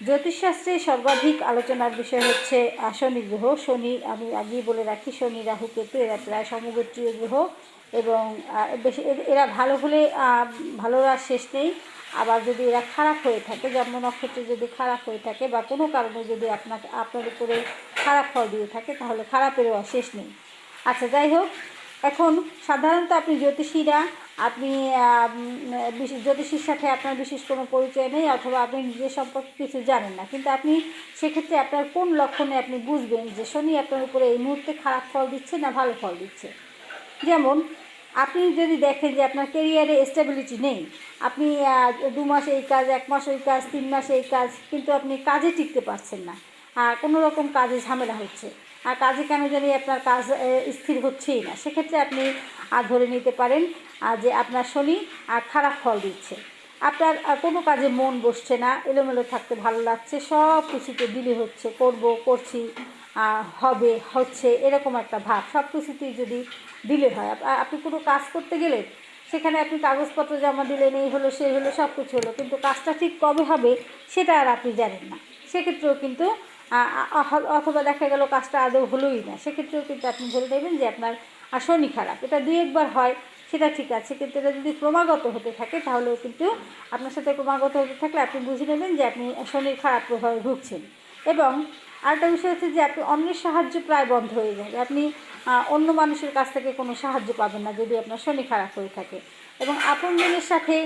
জ্যোতিষশাস্ত্রে সর্বাধিক আলোচনার বিষয় হচ্ছে শনি গ্রহ। শনি, আমি আগেই বলে রাখি, শনি, রাহু, কেতু, এরা প্রায় সমগোত্রীয় গ্রহ এবং বেশি এরা ভালো হলে ভালো আর শেষ নেই। আবার যদি এরা খারাপ হয়ে থাকে জন্ম নক্ষত্রে যদি খারাপ হয়ে থাকে বা কোনো কারণে যদি আপনাকে, আপনার উপরে খারাপ ফল দিয়ে থাকে, তাহলে খারাপেরও শেষ নেই। আচ্ছা যাই হোক, এখন সাধারণত আপনি জ্যোতিষীরা আপনি বিশেষ- জ্যোতিষীর সাথে আপনার বিশেষ কোনো পরিচয় নেই অথবা আপনি নিজের সম্পর্কে কিছু জানেন না। কিন্তু আপনি সেক্ষেত্রে আপনার কোন লক্ষণে আপনি বুঝবেন যে শনি আপনার উপরে এই মুহূর্তে খারাপ ফল দিচ্ছে না ভালো ফল দিচ্ছে? যেমন, আপনি যদি দেখেন যে আপনার কেরিয়ারে স্টেবিলিটি নেই, আপনি দু মাস এই কাজ, এক মাস ওই কাজ, তিন মাস এই কাজ, কিন্তু আপনি কাজে টিকতে পারছেন না। কোনো রকম কাজে ঝামেলা হচ্ছে। আর কাজে কেন জানি আপনার কাজ স্থির হচ্ছেই না। সেক্ষেত্রে আপনি আর ধরে নিতে পারেন যে আপনার শনি আর খারাপ ফল দিচ্ছে। আপনার কোনো কাজে মন বসছে না, এলোমেলো থাকতে ভালো লাগছে, সব কিছুতে দিলে হচ্ছে, করব, করছি হবে, হচ্ছে, এরকম একটা ভাব। সব কিছুতেই যদি দিলে হয়, আপ- আপনি কোনো কাজ করতে গেলে সেখানে আপনি কাগজপত্র জমা দিলেন, এই হলো, সেই হলো সব কিছু হলো, কিন্তু কাজটা ঠিক কবে হবে সেটা আর আপনি জানেন না। সেক্ষেত্রেও কিন্তু অথবা দেখা গেল কাজটা আদৌ হলোই না। সেক্ষেত্রেও কিন্তু আপনি বলে দেবেন যে আপনার শনি খারাপ। এটা দুই একবার হয়, সেটা ঠিক আছে। কিন্তু এটা যদি ক্রমাগত হতে থাকে, তাহলেও কিন্তু আপনার সাথে ক্রমাগত হতে থাকলে আপনি বুঝে নেবেন যে আপনি শনির খারাপ প্রভাবে ভুগছেন। এবং আরেকটা বিষয় হচ্ছে যে আপনি অন্যের সাহায্য প্রায় বন্ধ হয়ে যাবে আপনি অন্য মানুষের কাছ থেকে কোনো সাহায্য পাবেন না যদি আপনার শনি খারাপ হয়ে থাকে। এবং আপনজনের সাথে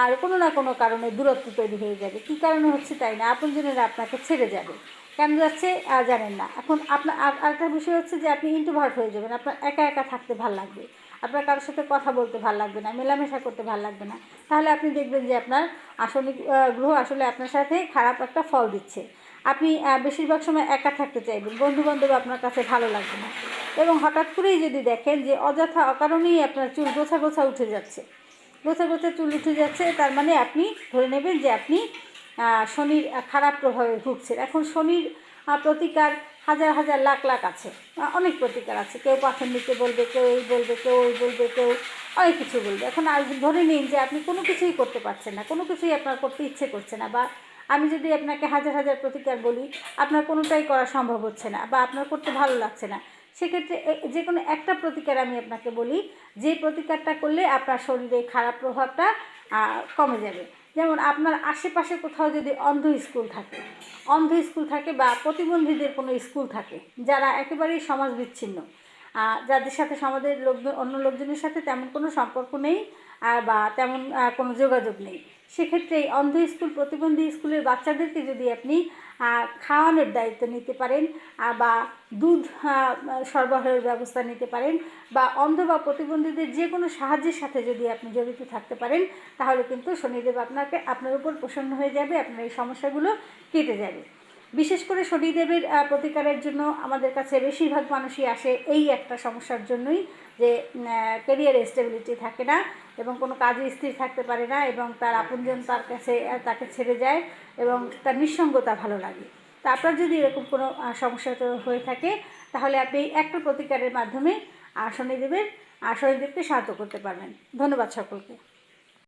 আর কোনো না কোনো কারণে দূরত্ব তৈরি হয়ে যাবে। কী কারণে হচ্ছে তাই না? আপনজনেরা আপনাকে ছেড়ে যাবে। কেন যাচ্ছে জানেন না। এখন আপনার আর, আরেকটা বিষয় হচ্ছে যে আপনি ইন্ট্রোভার্ট হয়ে যাবেন, আপনার একা একা থাকতে ভালো লাগবে। আপনার কারোর সাথে কথা বলতে ভালো লাগবে না, মেলামেশা করতে ভালো লাগবে না। তাহলে আপনি দেখবেন যে আপনার আসলে গ্রহ আসলে আপনার সাথে খারাপ একটা ফল দিচ্ছে। আপনি বেশিরভাগ সময় একা থাকতে চাইবেন বন্ধু বান্ধব আপনার কাছে ভালো লাগবে না। এবং হঠাৎ করেই যদি দেখেন যে অযথা অকারণেই আপনার চুল গোছা গোছা উঠে যাচ্ছে। গোছা গোছা চুল উঠে যাচ্ছে, তার মানে আপনি ধরে নেবেন যে আপনি শনির খারাপ প্রভাবে ভুগছেন এখন শনির প্রতিকার হাজার হাজার লাখ লাখ আছে। অনেক প্রতিকার আছে। কেউ নিতে বলবে, কেউ এই বলবে, কেউ ওই বলবে, কেউ অনেক কিছু বলবে। এখন ধরে নিন যে আপনি কোনো কিছুই করতে পারছেন না, কোনো কিছুই আপনার করতে ইচ্ছে করছে না বা আমি যদি আপনাকে হাজার হাজার প্রতিকার বলি, আপনার কোনোটাই করা সম্ভব হচ্ছে না বা আপনার করতে ভালো লাগছে না, সেক্ষেত্রে যে কোনো একটা প্রতিকার আমি আপনাকে বলি, যে প্রতিকারটা করলে আপনার শরীরে খারাপ প্রভাবটা কমে যাবে। যেমন আপনার আশেপাশে কোথাও যদি অন্ধ স্কুল থাকে, অন্ধ স্কুল থাকে বা প্রতিবন্ধীদের কোনো স্কুল থাকে, যারা একেবারেই সমাজ বিচ্ছিন্ন যাদের সাথে সমাজের লোকজন, অন্য লোকজনের সাথে তেমন কোনো সম্পর্ক নেই বা তেমন কোনো যোগাযোগ নেই। সেক্ষেত্রে এই অন্ধ স্কুল, প্রতিবন্ধী স্কুলের বাচ্চাদেরকে যদি আপনি খাওয়ানোর দায়িত্ব নিতে পারেন বা দুধ সরবরাহের ব্যবস্থা নিতে পারেন, বা অন্ধ বা প্রতিবন্ধীদের যে কোনো সাহায্যের সাথে যদি আপনি জড়িত থাকতে পারেন, তাহলে কিন্তু শনিদেব আপনাকে, আপনার উপর প্রসন্ন হয়ে যাবে, আপনার এই সমস্যাগুলো কেটে যাবে। বিশেষ করে শনিদেবের প্রতিকারের জন্য আমাদের কাছে বেশিরভাগ মানুষই আসে এই একটা সমস্যার জন্যই যে ক্যারিয়ার স্টেবিলিটি থাকে না এবং কোনো কাজে স্থির থাকতে পারে না এবং তার আপনজন তার কাছে তাকে ছেড়ে যায় এবং তার নিঃসঙ্গতা ভালো লাগে। তা আপনার যদি এরকম কোনো সমস্যা হয়ে থাকে, তাহলে আপনি একটা প্রতিকারের মাধ্যমে শনিদেবের শনিদেবকে সাহায্য করতে পারবেন। ধন্যবাদ সকলকে।